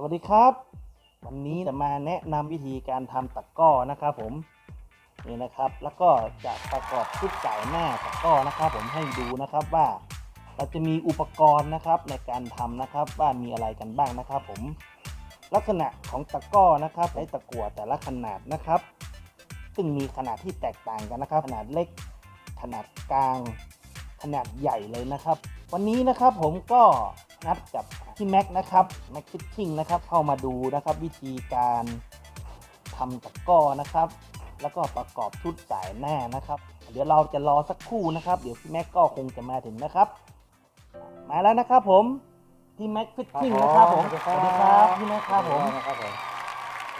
สวัสดีครับ วันนี้จะมาแนะนำวิธีการทำตะกร้อนะครับผมนี่นะครับ แล้วก็จะประกอบชุดจ่ายหน้าตะกร้อนะครับผมให้ดูนะครับว่าเราจะมีอุปกรณ์นะครับในการทำนะครับว่ามีอะไรกันบ้างนะครับ ผม ลักษณะของตะกร้อนะครับใช้ตะกั่วแต่ละขนาดนะครับ ซึ่งมีขนาดที่แตกต่างกันนะครับ ขนาดเล็ก ขนาดกลาง ขนาดใหญ่เลยนะครับ วันนี้นะครับผมก็นัดกับ พี่แม็กนะครับแม็กฟิตชิ่งนะครับเข้ามาดูนะครับวิธีการทำตะกร้อนะครับ แล้วก็ประกอบชุดสายหน้านะครับ เดี๋ยวเราจะรอสักครู่นะครับ เดี๋ยวพี่แม็กก็คงจะมาถึงนะครับ มาแล้วนะครับผมพี่แม็กฟิตชิ่งนะครับผมสวัสดีครับพี่แม็กครับผมนะครับผม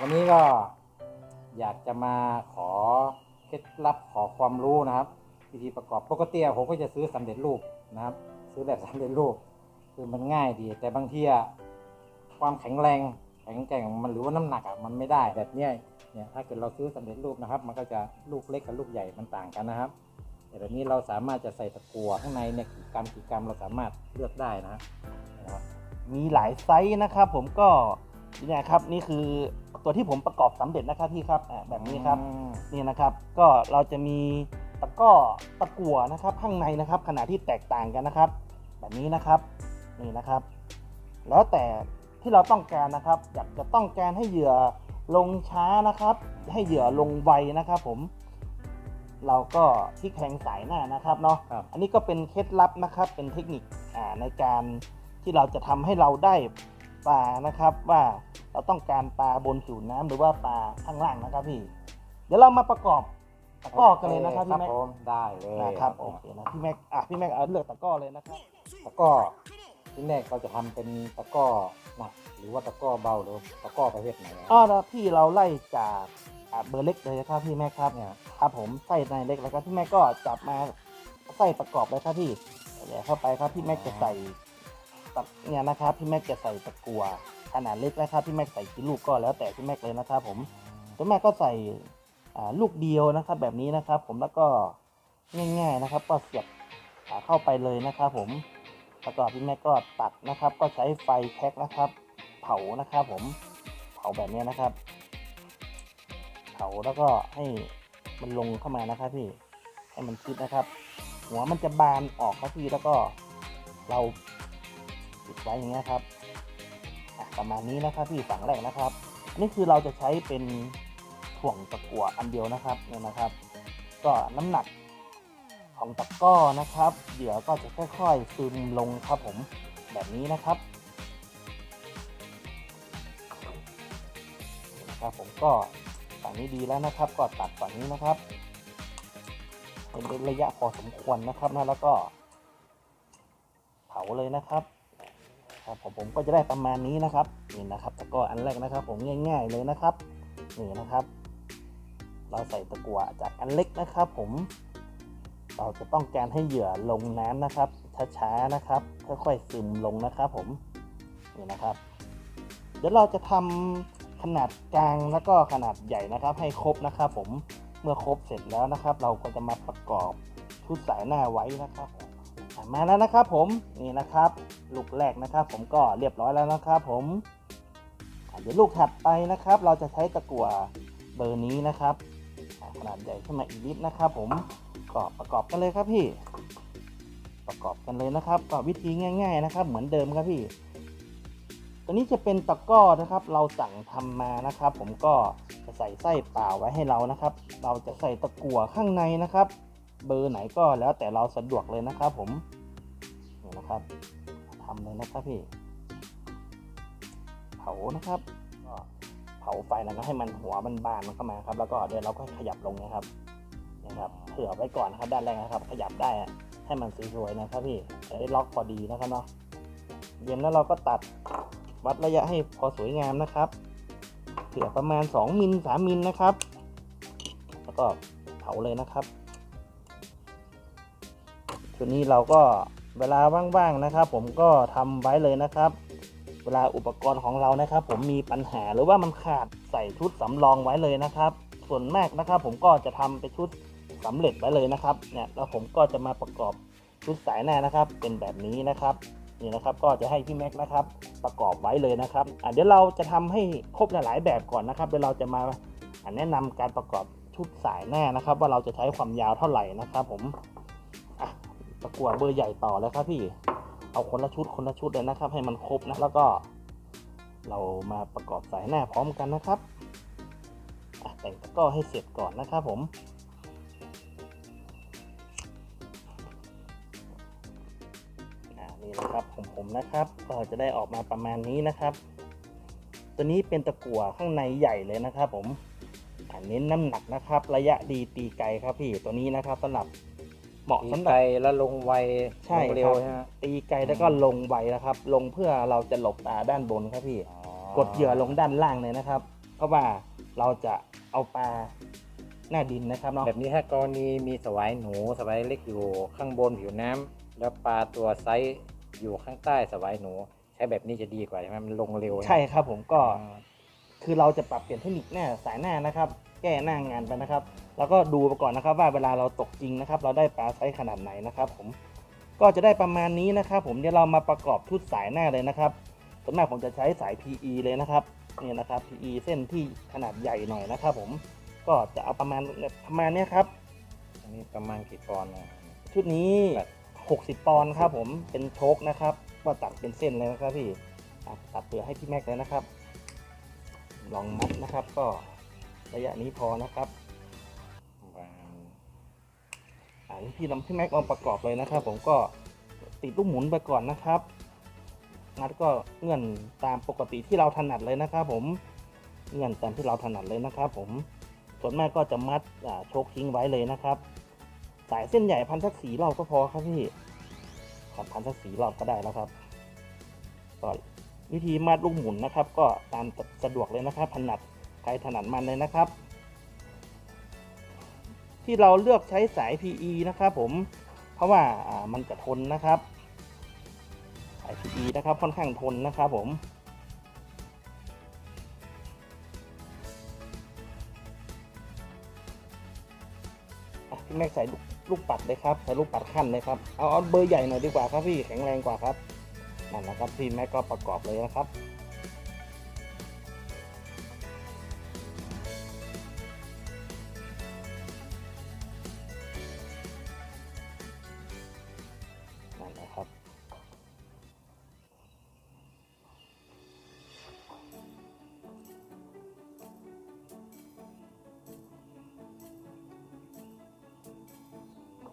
วันนี้ก็อยากจะมาขอเคล็ดลับขอความรู้นะครับ วิธีประกอบปกติอะผมก็จะซื้อสำเร็จรูปนะครับ ซื้อแบบสำเร็จรูป คือมันง่ายดี แต่บางทีอะความแข็งแรง แข็งแกร่งของมันหรือว่าน้ำหนักอะมันไม่ได้แบบเนี้ยเนี่ยถ้าเกิดเราซื้อสำเร็จรูปนะครับ มันก็จะลูกเล็กกับลูกใหญ่มันต่างกันนะครับ แต่แบบนี้เราสามารถจะใส่ตะกั่วข้างในเนี่ยกี่กรัมกี่กรัมเราสามารถเลือกได้นะครับนะครับมีหลายไซส์นะครับ ผมก็เนี่ยครับนี่คือตัวที่ผมประกอบสำเร็จนะครับพี่ครับอ่าแบบนี้ครับอืมนี่นะครับ ก็เราจะมีตะกร้อตะกั่วนะครับ ข้างในนะครับ ขนาดที่แตกต่างกันนะครับ แบบนี้นะครับ นี่นะครับ แล้วแต่ที่เราต้องการนะครับ อยากจะต้องการให้เหยื่อลงช้านะครับ ให้เหยื่อลงไวนะครับผม เราก็พลิกแพลงสายหน้านะครับเนาะครับอันนี้ก็เป็นเคล็ดลับนะครับ เป็นเทคนิคอ่าในการที่เราจะทำให้เราได้ปลานะครับ ว่าเราต้องการปลาบนผิวน้ำหรือว่าปลาข้างล่างนะครับพี่ เดี๋ยวเรามาประกอบตะกร้อกันเลยนะครับพี่แม็กผมได้เลยนะครับโอเคนะพี่แม็กอะพี่แม็กเอาเลือกตะกร้อเลยนะครับตะกร้อ ที่แรกเราจะทำเป็นตะกร้อหนักหรือว่าตะกร้อเบาหรือตะกร้อประเภทไหนอะอ๋อแล้วพี่เราไล่จากอ่าเบอร์เล็กเลยนะครับพี่แม็กครับเนี่ยครับผมไส้ในเล็กแล้วครับพี่แม็กก็จับมาไส้ประกอบเลยครับพี่เดี๋ยวเข้าไปครับพี่แม็กจะใส่ตะเนี่ยนะครับพี่แม็กจะใส่ตะกัวขนาดเล็กนะครับพี่แม็กใส่กี่ลูกก็แล้วแต่พี่แม็กเลยนะครับผม ตัวแม่ก็ใส่อ่าลูกเดียวนะครับแบบนี้นะครับ ผมแล้วก็ง่าย ๆนะครับ ก็เสียบอ่าเข้าไปเลยนะครับผม แล้วก็พี่แม่ก็ตัดนะครับ ก็ใช้ไฟแท็กนะครับ เผานะครับผมเผาแบบนี้นะครับ เผาแล้วก็ให้มันลงเข้ามานะครับพี่ให้มันชิดนะครับ หัวมันจะบานออกครับพี่แล้วก็เราปิดไว้อย่างเงี้ยครับประมาณนี้นะครับพี่ฝั่งแรกนะครับอันนี้คือเราจะใช้เป็นถ่วงตะกั่วอันเดียวนะครับเนี่ยนะครับ ก็น้ำหนัก ของตะกร้อนะครับเดี๋ยวก็จะค่อยๆซึมลงครับผมแบบนี้นะครับนี่นะครับผมก็ฝั่งนี้ดีแล้วนะครับ ก็ตัดฝั่งนี้นะครับ เป็นระยะพอสมควรนะครับนะแล้วก็ เผาเลยนะครับครับผมผมก็จะได้ประมาณนี้นะครับนี่นะครับตะกร้ออันแรกนะครับ ผมง่าย ๆเลยนะครับนี่นะครับ เราใส่ตะกั่วจากอันเล็กนะครับ ผม เราจะต้องการให้เหยื่อลงน้ำนะครับ ช้าๆนะครับ ค่อยๆซึมลงนะครับผมนี่นะครับ เดี๋ยวเราจะทำขนาดกลางแล้วก็ขนาดใหญ่นะครับ ให้ครบนะครับผมเมื่อครบเสร็จแล้วนะครับ เราก็จะมาประกอบชุดสายหน้าไว้นะครับผมมาแล้วนะครับผมนี่นะครับลูกแรกนะครับ ผมก็เรียบร้อยแล้วนะครับผมเดี๋ยวลูกถัดไปนะครับ เราจะใช้ตะกั่วเบอร์นี้นะครับขนาดใหญ่ขึ้นมาอีกนิดนะครับผม ก็ประกอบกันเลยครับพี่ ประกอบกันเลยนะครับก็วิธีง่าย ๆนะครับ เหมือนเดิมครับพี่ ตัวนี้จะเป็นตะกร้อนะครับ เราสั่งทำมานะครับ ผมก็จะใส่ไส้เปล่าไว้ให้เรานะครับ เราจะใส่ตะกั่วข้างในนะครับ เบอร์ไหนก็แล้วแต่เราสะดวกเลยนะครับ ผมนี่นะครับทำเลยนะครับพี่ เผานะครับก็เผาไฟแล้วก็ให้มันหัวมันบานมันเข้ามาครับ แล้วก็เดี๋ยวเราก็ขยับลงนะครับ นะครับเผื่อไว้ก่อนนะครับ ด้านแรกนะครับ ขยับได้ให้มันสวยๆนะครับพี่จะได้ล็อกพอดีนะครับเนาะเย็นแล้วเราก็ตัดวัดระยะให้พอสวยงามนะครับเผื่อประมาณ 2มิล3มิลนะครับ แล้วก็เผาเลยนะครับชุดนี้เราก็เวลาว่างๆนะครับ ผมก็ทำไว้เลยนะครับ เวลาอุปกรณ์ของเรานะครับ ผมมีปัญหาหรือว่ามันขาดใส่ชุดสำรองไว้เลยนะครับ ส่วนมากนะครับ ผมก็จะทำเป็นชุด สำเร็จไว้เลยนะครับเนี่ยแล้วผมก็จะมาประกอบชุดสายหน้านะครับ เป็นแบบนี้นะครับนี่นะครับก็จะให้พี่แม็กซ์นะครับประกอบไว้เลยนะครับเดี๋ยวเราจะทำให้ครบหลาย ๆ แบบก่อนนะครับเดี๋ยวเราจะมาแนะนำการประกอบชุดสายหน้านะครับ ว่าเราจะใช้ความยาวเท่าไหร่นะครับ ผมประกวดเบอร์ใหญ่ต่อเลยครับพี่เอาคนละชุดคนละชุดเลยนะครับ ให้มันครบนะแล้วก็ เรามาประกอบสายหน้าพร้อมกันนะครับแต่งตะก้อให้เสร็จก่อนนะครับผม ครับผมผมนะครับ ก็จะได้ออกมาประมาณนี้นะครับ ตัวนี้เป็นตะกั่วข้างในใหญ่เลยนะครับผมอ่าเน้นน้ำหนักนะครับ ระยะดีตีไกลครับพี่ตัวนี้นะครับสำหรับเหมาะตีสำหไกรับลแล้วลงไวใช่ลงเร็วครับใช่ไหมตีไกลแล้วก็ลงไวนะครับ ลงเพื่อเราจะหลบตาด้านบนครับพี่อ๋อกดเหยื่อลงด้านล่างเลยนะครับ เพราะว่าเราจะเอาปลาหน้าดินนะครับเนาะแบบนี้ถ้ากรณีมีสวายหนูสวายเล็กอยู่ข้างบนผิวน้ำแล้วปลาตัวไซส์ อยู่ข้างใต้สวายหนู ใช้แบบนี้จะดีกว่าใช่ไหมมันลงเร็วใช่ครับผมก็อ๋อคือเราจะปรับเปลี่ยนเทคนิคหน้าสายหน้านะครับ แก้หน้างานไปนะครับ แล้วก็ดูไปก่อนนะครับว่าเวลาเราตกจริงนะครับ เราได้ปลาไซส์ขนาดไหนนะครับผมก็จะได้ประมาณนี้นะครับ ผมเดี๋ยวเรามาประกอบชุดสายหน้าเลยนะครับส่วนมากผมจะใช้สาย PE เลยนะครับนี่นะครับ PE เส้นที่ขนาดใหญ่หน่อยนะครับ ผมก็จะเอาประมาณประมาณเนี้ยครับ อันนี้ประมาณกี่ปอนด์นะชุดนี้แบบ 60 ปอนด์ครับผมเป็นโชคนะครับ ก็ตัดเป็นเส้นเลยนะครับพี่ตัดเปลือกให้พี่แม็กเลยนะครับ ลองมัดนะครับ ก็ระยะนี้พอนะครับประมาณอ่าพี่ลำพี่แม็กลองประกอบเลยนะครับ ผมก็ติดลูกหมุนไปก่อนนะครับงัดก็เงื่อนตามปกติที่เราถนัดเลยนะครับ ผมเงื่อนตามที่เราถนัดเลยนะครับ ผมส่วนมากก็จะมัดโชคทิ้งไว้เลยนะครับ สายเส้นใหญ่พันสักสีรอบก็พอครับพี่ครับพันสักสีรอบก็ได้แล้วครับก็วิธีมัดลูกหมุนนะครับ ก็ตามสะดวกเลยนะครับถนัดใครถนัดมันเลยนะครับ ที่เราเลือกใช้สาย PE นะครับผมเพราะว่ามันจะทนนะครับสาย PE นะครับค่อนข้างทนนะครับผมแม็กใส่ ลูกปัดเลยครับใช้ลูกปัดขั้นเลยครับเอาเอาเบอร์ใหญ่หน่อยดีกว่าครับพี่แข็งแรงกว่าครับนั่นนะครับพี่แม็กก็ประกอบเลยนะครับ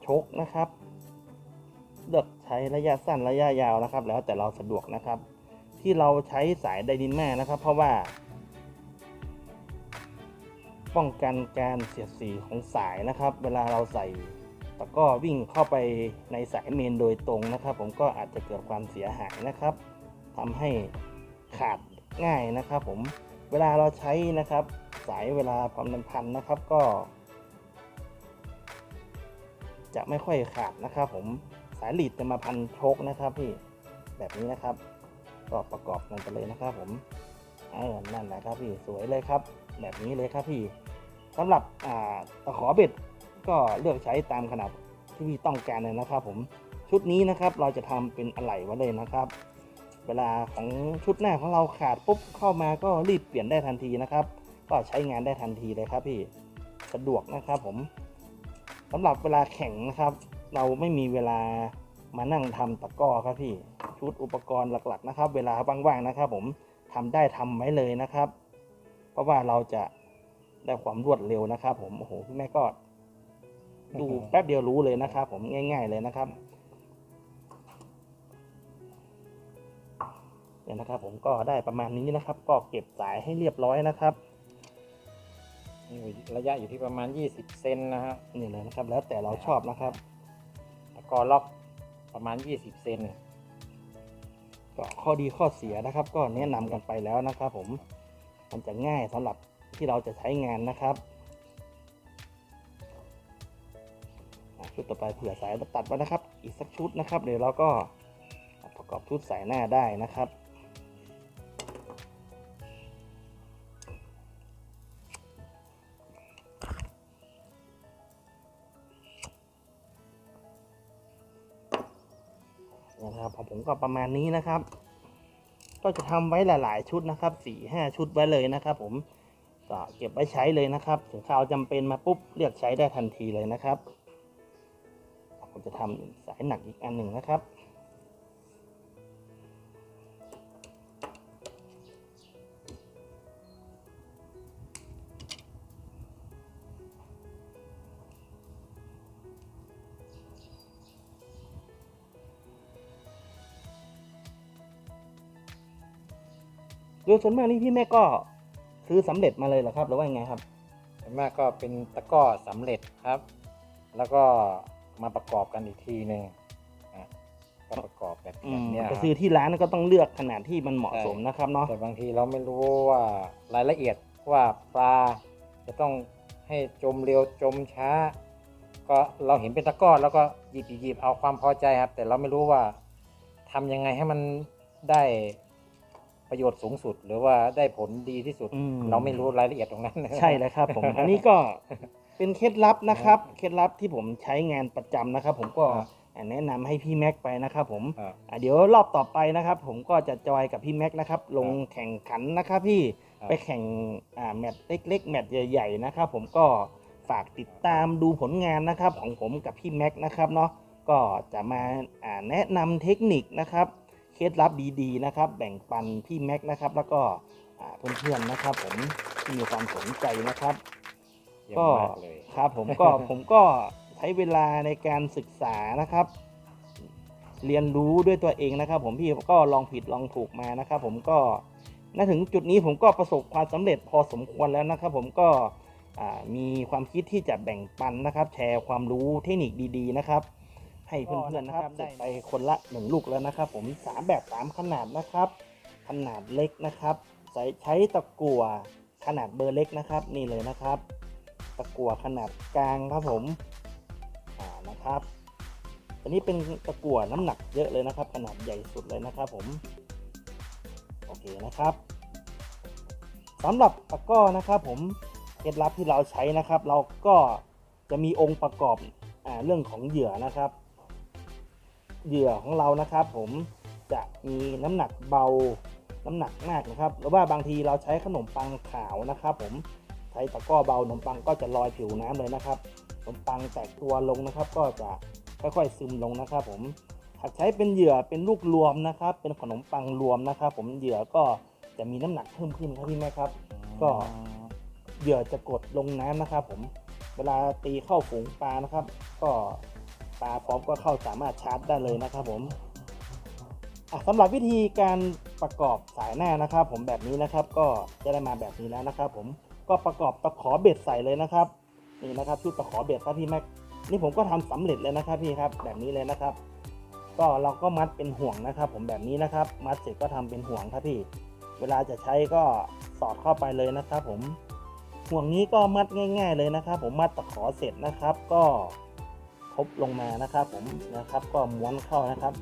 ชกนะครับเลือกใช้ระยะสั้นระยะยาวนะครับ แล้วแต่เราสะดวกนะครับ ที่เราใช้สายไดนินแม่นะครับ เพราะว่า ป้องกันการเสียดสีของสายนะครับ เวลาเราใส่ตะก้อวิ่งเข้าไปในสายเมนโดยตรงนะครับ ผมก็อาจจะเกิดความเสียหายนะครับทำให้ขาดง่ายนะครับ ผมเวลาเราใช้นะครับ สายเวลาความดันพันนะครับ ก็ จะไม่ค่อยขาดนะครับผมสายหลีดจะมาพันโชคนะครับพี่แบบนี้นะครับ ก็ประกอบกันไปเลยนะครับ ผมเออนั่นแหละครับพี่สวยเลยครับ แบบนี้เลยครับพี่สำหรับอ่าตะขอเบ็ดก็เลือกใช้ตามขนาดที่พี่ต้องการเลยนะครับ ผมชุดนี้นะครับเราจะทำเป็นอะไหล่ไว้เลยนะครับ เวลาของชุดหน้าของเราขาดปุ๊บเข้ามาก็รีบเปลี่ยนได้ทันทีนะครับ ก็ใช้งานได้ทันทีเลยครับพี่สะดวกนะครับผมำหรับเวลาแข่งนะครับ เราไม่มีเวลามานั่งทำตะก้อครับพี่ชุดอุปกรณ์หลักๆนะครับ เวลาว่างๆนะครับ ผมทำได้ทำไว้เลยนะครับ เพราะว่าเราจะได้ความรวดเร็วนะครับ ผมโอ้โหพี่แม่ก็ดูแป๊บเดียวรู้เลยนะครับ ผมง่าย ๆเลยนะครับเนี่ยนะครับ ผมก็ได้ประมาณนี้นะครับ ก็เก็บสายให้เรียบร้อยนะครับ นี่ระยะอยู่ที่ประมาณ 20 เซนนะฮะนี่เลยนะครับ แล้วแต่เราชอบนะครับแล้วก็ล็อกประมาณ 20 เซนก็ข้อดีข้อเสียนะครับ ก็แนะนำกันไปแล้วนะครับ ผมมันจะง่ายสำหรับที่เราจะใช้งานนะครับชุดต่อไปเผื่อสายตัดไว้นะครับ อีกสักชุดนะครับ เดี๋ยวเราก็ประกอบชุดสายหน้าได้นะครับ ของผมก็ประมาณนี้นะครับ ก็จะทำไว้หลาย ๆ ชุดนะครับสี่ห้าชุดไว้เลยนะครับ ผมก็เก็บไว้ใช้เลยนะครับ ถึงข่าวจำเป็นมาปุ๊บเรียกใช้ได้ทันทีเลยนะครับผมจะทำสายหนักอีกอันหนึ่งนะครับ โดยส่วนมากนี่พี่แม่ก็ซื้อสำเร็จมาเลยเหรอครับหรือว่ายังไงครับ ส่วนมากก็เป็นตะกร้อสำเร็จครับ แล้วก็มาประกอบกันอีกทีหนึ่งอะก็ประกอบแบบอืแบบมเนี้ยคก็รับ ซื้อที่ร้านก็ต้องเลือกขนาดที่มันเหมาะสมนะครับเนาะ แต่บางทีเราไม่รู้ว่ารายละเอียดว่าปลาจะต้องให้จมเร็วจมช้า ก็เราเห็นเป็นตะกร้อแล้วก็หยิบหยิบหยิบเอาความพอใจครับ แต่เราไม่รู้ว่าทำยังไงให้มันได้ ประโยชน์สูงสุด หรือว่าได้ผลดีที่สุด อืม เราไม่รู้รายละเอียดตรงนั้น ใช่แล้วครับผม อันนี้ก็เป็นเคล็ดลับนะครับ เคล็ดลับที่ผมใช้งานประจำนะครับ ผมก็ครับแนะนำให้พี่แม็กไปนะครับผมครับอะเดี๋ยวรอบต่อไปนะครับ ผมก็จะจอยกับพี่แม็กนะครับ ลงแข่งขันนะครับ พี่ครับไปแข่งอ่าแมตช์เล็ก ๆ แมตช์ใหญ่ๆนะครับ ผมก็ฝากติดตามดูผลงานนะครับ ของผมกับพี่แม็กนะครับเนาะก็จะมาอ่าแนะนำเทคนิคนะครับ เคล็ดลับดีๆนะครับ แบ่งปันพี่แม็กนะครับ แล้วก็อ่าเพื่อนๆนะครับ ผมที่มีความสนใจนะครับเยี่ยมก็มากเลยครับผมก็ผมก็ใช้เวลาในการศึกษานะครับ เรียนรู้ด้วยตัวเองนะครับ ผมพี่ก็ลองผิดลองถูกมานะครับ ผมก็ณถึงจุดนี้ผมก็ประสบความสำเร็จพอสมควรแล้วนะครับ ผมก็อ่ามีความคิดที่จะแบ่งปันนะครับ แชร์ความรู้เทคนิคดี ๆ นะครับ ให้เพื่อนๆนะครับได้ไปคนละหนึ่งลูกแล้วนะครับ ผมสามแบบสามขนาดนะครับ ขนาดเล็กนะครับใช้ใช้ตะกั่วขนาดเบอร์เล็กนะครับ นี่เลยนะครับ ตะกั่วขนาดกลางครับผมอ่านะครับ อันนี้เป็นตะกั่วน้ำหนักเยอะเลยนะครับ ขนาดใหญ่สุดเลยนะครับ ผมโอเคนะครับสำหรับตะกร้อนะครับ ผมเคล็ดลับที่เราใช้นะครับ เราก็จะมีองค์ประกอบอ่าเรื่องของเหยื่อนะครับ เหยื่อของเรานะครับ ผมจะมีน้ำหนักเบา น้ำหนักมากนะครับ หรือว่าบางทีเราใช้ขนมปังขาวนะครับ ผมใช้ตะกร้อเบาขนมปังก็จะลอยผิวน้ำเลยนะครับขนมปังแตกตัวลงนะครับ ก็จะค่อยๆซึมลงนะครับ ผมหากใช้เป็นเหยื่อเป็นลูกรวมนะครับ เป็นขนมปังรวมนะครับ ผมเหยื่อก็จะมีน้ำหนักเพิ่มขึ้นครับพี่แม่ครับ ก็เหยื่อจะกดลงน้ำนะครับ ผมเวลาตีเข้าฝูงปลานะครับ ก็ ปลาพร้อมก็เข้าสามารถชาร์จได้เลยนะครับผมสำหรับวิธีการประกอบสายหน้านะครับ ผมแบบนี้นะครับก็จะได้มาแบบนี้แล้วนะครับ ผมก็ประกอบตะขอเบ็ดใส่เลยนะครับนี่นะครับชุดตะขอเบ็ดครับพี่แม็กนี่ผมก็ทำสำเร็จเลยนะครับพี่ครับแบบนี้เลยนะครับ ก็เราก็มัดเป็นห่วงนะครับ ผมแบบนี้นะครับ มัดเสร็จก็ทำเป็นห่วงครับพี่ เวลาจะใช้ก็สอดเข้าไปเลยนะครับ ผมห่วงนี้ก็มัดง่าย ๆ เลยนะครับ ผมมัดตะขอเสร็จนะครับ ก็ ทบลงมานะครับผมนะครับก็ม้วนเข้านะครับ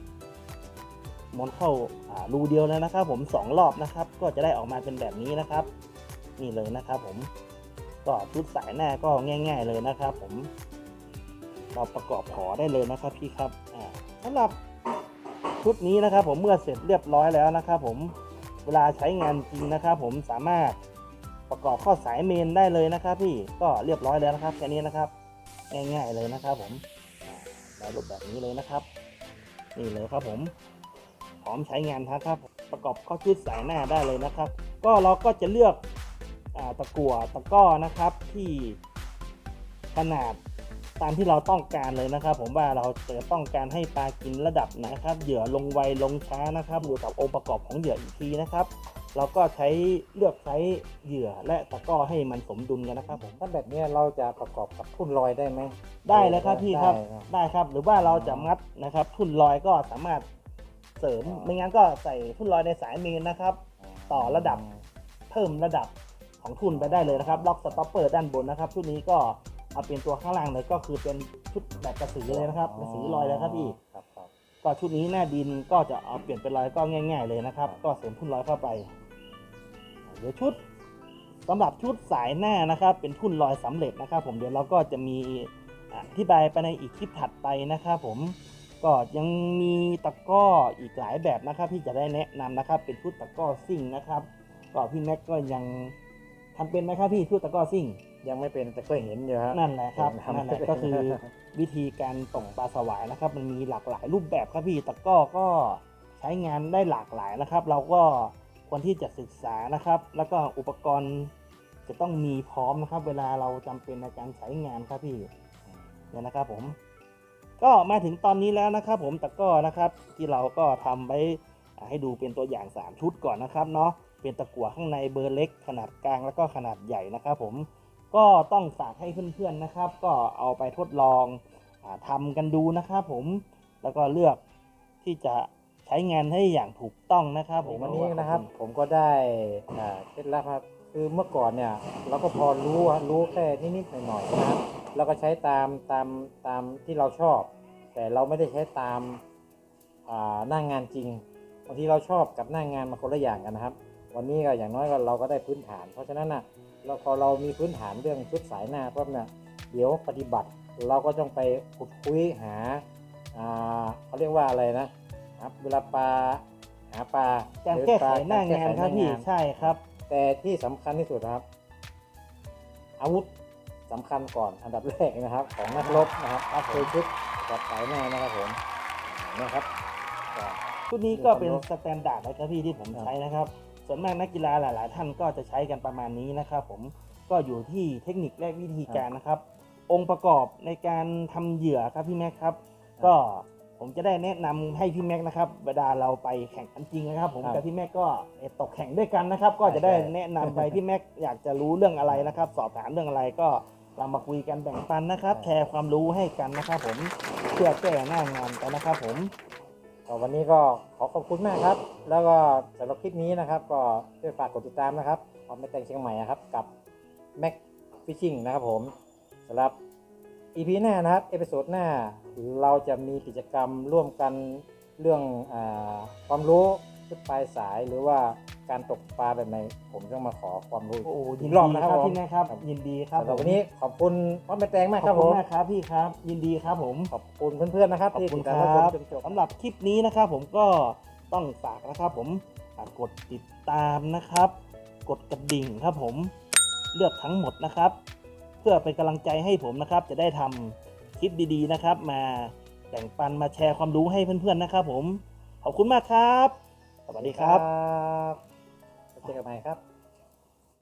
ม้วนเข้าารูเดียวแล้วนะครับ ผมสองรอบนะครับ ก็จะได้ออกมาเป็นแบบนี้นะครับ นี่เลยนะครับ ผมก็ชุดสายหน้าก็ง่าย ๆเลยนะครับ ผมเราประกอบขอได้เลยนะครับพี่ครับอ่าสำหรับชุดนี้นะครับ ผมเมื่อเสร็จเรียบร้อยแล้วนะครับ ผมเวลาใช้งานจริงนะครับ ผมสามารถประกอบเข้าสายเมนได้เลยนะครับ พี่ก็เรียบร้อยแล้วนะครับแค่นี้นะครับ ง่ายๆเลยนะครับผม อ่าได้รูปแบบนี้เลยนะครับ นี่เลยครับผมพร้อมใช้งานครับ ประกอบเข้าชุดสายหน้าได้เลยนะครับ ก็เราก็จะเลือกอตะกั่วตะก้อนะครับที่ขนาดตามที่เราต้องการเลยนะครับ ผมว่าเราจะต้องการให้ปลากินระดับไหนครับ เหยื่อลงไวลงช้านะครับอยู่กับองค์ประกอบของเหยื่ออีกทีนะครับ เราก็ใช้เลือกใช้เหยื่อและตะกร้อให้มันสมดุลกันนะครับผมถ้าแบบเนี้ยเราจะประกอบกับทุ่นลอยได้ไหมได้เลยครับพี่ครับได้ครับได้ครับ หรือว่าเราจะมัดนะครับ ทุ่นลอยก็สามารถเสริมอ๋อไม่งั้นก็ใส่ทุ่นลอยในสายเมนนะครับ ต่อระดับเพิ่มระดับของทุนไปได้เลยนะครับ ล็อกสต็อปเปอร์ด้านบนนะครับชุดนี้ก็เอาเป็นตัวข้างล่างเลยก็คือเป็นชุดแบบกระสือเลยนะครับกระสือลอยเลยครับพี่ครับครับก็ชุดนี้หน้าดินก็จะเอาเปลี่ยนเป็นลอยก็ง่าย ๆ เลยนะครับครับก็เสริมทุ่นลอยเข้าไป เดี๋ยวชุดสำหรับชุดสายหน้านะครับ เป็นทุ่นลอยสำเร็จนะครับ ผมเดี๋ยวเราก็จะมีอธิบายไปในอีกคลิปถัดไปนะครับ ผมก็ยังมีตะกร้ออีกหลายแบบนะครับ ที่จะได้แนะนำนะครับ เป็นชุดตะกร้อซิ่งนะครับ ก็พี่แม็กก็ยังทำเป็นไหมครับพี่ชุดตะกร้อซิ่ง ยังไม่เป็นแต่ก็เห็นอยู่ครับนั่นแหละครับทำนั่นแหละก็คือวิธีการตกปลาสวายนะครับ มันมีหลากหลายรูปแบบครับพี่ตะกร้อก็ใช้งานได้หลากหลายนะครับ เราก็ ควรที่จะศึกษานะครับ แล้วก็อุปกรณ์จะต้องมีพร้อมนะครับ เวลาเราจำเป็นในการใช้งานครับพี่เนี่ยนะครับผม ก็มาถึงตอนนี้แล้วนะครับ ผมตะก้อนะครับ ที่เราก็ทำไว้ให้ดูเป็นตัวอย่าง 3 ชุดก่อนนะครับเนาะเป็นตะกั่วข้างในเบอร์เล็ก ขนาดกลางแล้วก็ขนาดใหญ่นะครับ ผมก็ต้องฝากให้เพื่อนๆนะครับ ก็เอาไปทดลองอาทำกันดูนะครับ ผมแล้วก็เลือกที่จะ ช้งานให้อย่างถูกต้องนะครับผมวันนี้นะครับ ผมก็ได้อ่าเคล็ดลับครับ คือเมื่อก่อนเนี่ยเราก็พอรู้อะรู้แค่นิดๆหน่อยๆนะครับเราก็ใช้ตามตามตามที่เราชอบ แต่เราไม่ได้ใช้ตามอ่าหน้างงานจริงบางทีเราชอบกับหน้างงานมาคนละอย่างกันนะครับ วันนี้ก็อย่างน้อยก็เราก็ได้พื้นฐาน เพราะฉะนั้นนะเราพอเรามีพื้นฐานเรื่องชุดสายหน้าปั๊บเนี่ยเดี๋ยวปฏิบัติเราก็ต้องไปขุดคุยหาอ่าเขาเรียกว่าอะไรนะ ครับเวลาปลาหาปลาการหรือแก้ปไขลหน้างานครับพี่กแก้ไขหน้างานใช่ครับ แต่ที่สำคัญที่สุดนะครับ อาวุธสำคัญก่อนอันดับแรกนะครับ ของนักรบนะครับก็คือชุดกับสายหน้านะครับผมนะครับก็ชุดนี้ก็เป็นสแตนดาร์ดนะครับพี่ที่ผมครับใช้นะครับ ส่วนมากนักกีฬาหลาย ๆ ท่านก็จะใช้กันประมาณนี้นะครับ ผมก็อยู่ที่เทคนิคและวิธีการนะครับ องค์ประกอบในการทำเหยื่อครับพี่แม็กครับ ก็ ผมจะได้แนะนำให้พี่แม็กนะครับเวลาเราไปแข่งขันจริงนะครับ ผมครับกับพี่แม็กก็ตกแข่งด้วยกันนะครับ ก็จะได้ใช่แนะนำไปพี่แม็กอยากจะรู้เรื่องอะไรนะครับ สอบถามเรื่องอะไรก็เรามาคุยกันแบ่งปันนะครับแชร์ความรู้ให้กันนะครับ ผมเพื่อแก้หน้างานกันนะครับ ผมก็วันนี้ก็ขอขอบคุณมากครับ แล้วก็สำหรับคลิปนี้นะครับ ก็ช่วยฝากกดติดตามนะครับความไม่แต่งเชียงใหม่นะครับกับ Mac Fishing นะครับผมสำหรับ EP หน้านะครับเอพิโซดหน้า เราจะมีกิจกรรมร่วมกันเรื่องอาความรู้ชุดปลายสายหรือว่าการตกปลาแบบไหนผมต้องมาขอความรู้โอ้ยิอีนกรอบดีนะคครัรับบผมพี่แม็กครับครับยินดีครับสำหรับผมวันนี้ขอบคุณพ่อแม่แตงมากขคอรับบคุผณมมากครับพี่ครับ ยินดีครับผมขอบคุณเพื่อนๆนะครับขอบที่คุติณดตามครับรับชมจนจบสำหรับคลิปนี้นะครับ ผมก็ต้องฝากนะครับ ผมอะกดติดตามนะครับ กดกระดิ่งครับผมเลือกทั้งหมดนะครับ เพื่อเป็นกำลังใจให้ผมนะครับ จะได้ทำค ลิปดีๆนะครับ มาแบ่งปันมาแชร์ความรู้ให้เพื่อนๆนะครับผม ขอบคุณมากครับ สวัสดีครับบเจอกันใหม่ครับ